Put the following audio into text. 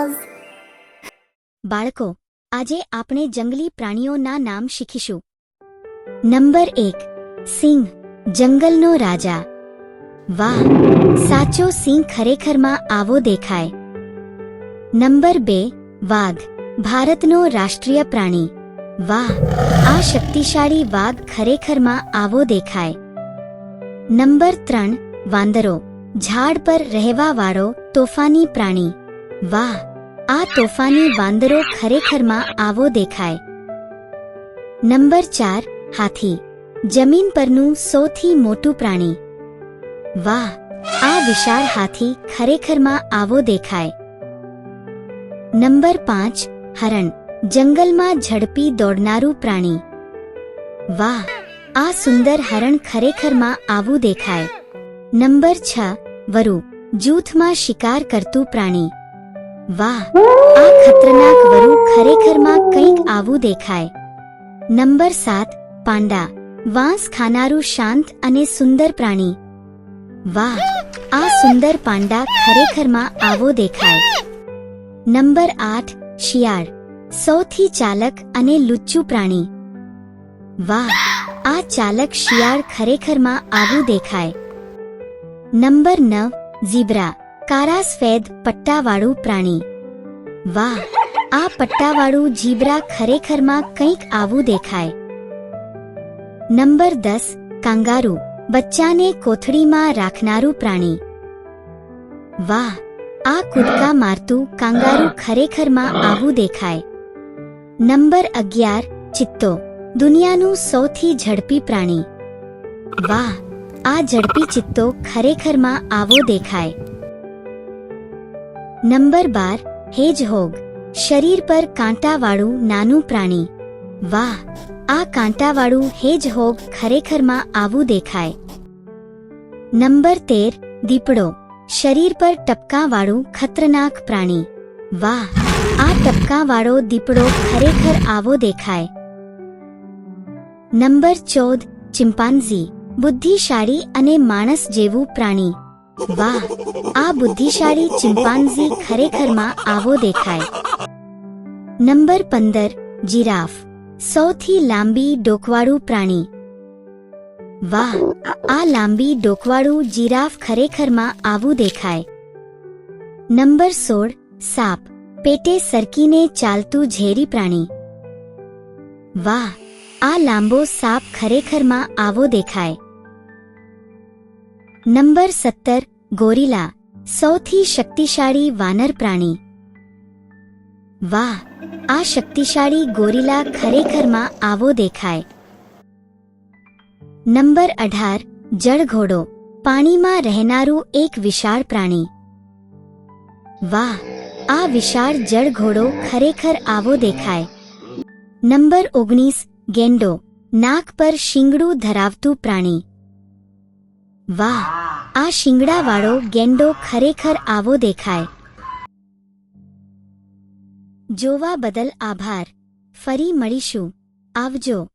Pause. બાળકો આજે આપણે જંગલી પ્રાણીઓના નામ શીખીશું નંબર એક સિંહ જંગલનો રાજા વાહ સાચો સિંહ ખરેખરમાં આવો દેખાય નંબર બે વાઘ ભારતનો રાષ્ટ્રીય પ્રાણી વાહ આ શક્તિશાળી વાઘ ખરેખરમાં આવો દેખાય નંબર ત્રણ વાંદરો ઝાડ પર રહેવાવાળો તોફાની પ્રાણી વાહ આ તોફાની વાંદરો ખરેખરમાં આવો દેખાય. નંબર ચાર, હાથી. જમીન પરનું સૌથી મોટું પ્રાણી. વાહ, આ વિશાળ હાથી ખરેખરમાં આવો દેખાય. નંબર પાંચ, હરણ. જંગલમાં ઝડપી દોડનારું પ્રાણી. વાહ, આ સુંદર હરણ ખરેખરમાં આવું દેખાય. નંબર છ, વરુ. જૂથમાં શિકાર કરતું પ્રાણી. વાહ, આ ખતરનાક વરુ ખરેખરમાં કંઈક આવું દેખાય. નંબર સાત, પાંડા. વાંસ ખાનારું શાંત અને સુંદર પ્રાણી. વાહ, આ સુંદર પાંડા ખરેખરમાં આવો દેખાય. નંબર આઠ, શિયાળ. સૌથી ચાલક અને લુચ્ચુ પ્રાણી. વાહ, આ ચાલક શિયાળ ખરેખરમાં આવું દેખાય. નંબર નવ, ઝીબ્રા. કારા સ્ફેદ પટ્ટાવાળું પ્રાણી. વાહ, આ પટ્ટાવાળું જીબ્રા ખરેખરમાં કંઈક આવું દેખાય. નંબર દસ, કાંગારૂ, બચ્ચાને કોથળીમાં રાખનારું પ્રાણી. વાહ, આ કૂદકા મારતું કાંગારૂ ખરેખરમાં આવું દેખાય. નંબર અગિયાર, ચિત્તો, દુનિયાનું સૌથી ઝડપી પ્રાણી. વાહ, આ ઝડપી ચિત્તો ખરેખરમાં આવો દેખાય. નંબર બાર, હેજહોગ. શરીર પર કાંટાવાળું નાનું પ્રાણી. વાહ, આ કાંટાવાળું હેજહોગ ખરેખરમાં આવું દેખાય. નંબર તેર, દીપડો. શરીર પર ટપકાવાળું ખતરનાક પ્રાણી. વાહ, આ ટપકાવાળો દીપડો ખરેખર આવો દેખાય. નંબર ચૌદ ચિમ્પાન્ઝી બુદ્ધિશાળી અને માણસ જેવું પ્રાણી. વાહ, આ બુદ્ધિશાળી ચિમ્પાન્ઝી ખરેખરમાં આવો દેખાય. નંબર પંદર, જીરાફ, સૌથી લાંબી ડોકવાળું પ્રાણી. વાહ, આ લાંબી ડોકવાળું જીરાફ ખરેખરમાં આવું દેખાય. નંબર સોળ, સાપ, પેટે સરકીને ચાલતું ઝેરી પ્રાણી. વાહ, આ લાંબો સાપ ખરેખરમાં આવો દેખાય. નંબર સત્તર, ગોરીલા, સૌથી શક્તિશાળી વાનર પ્રાણી. વાહ, આ શક્તિશાળી ગોરીલા ખરેખરમાં આવો દેખાય. નંબર અઢાર, જળઘોડો, પાણીમાં રહેનારું એક વિશાળ પ્રાણી. વાહ, આ વિશાળ જળઘોડો ખરેખર આવો દેખાય. નંબર ઓગણીસ, ગેંડો, નાક પર શિંગડું ધરાવતું પ્રાણી. વાહ આ શિંગડાવાળો ગેંડો ખરેખર આવો દેખાય. જોવા બદલ આભાર. ફરી મળીશું. આવજો.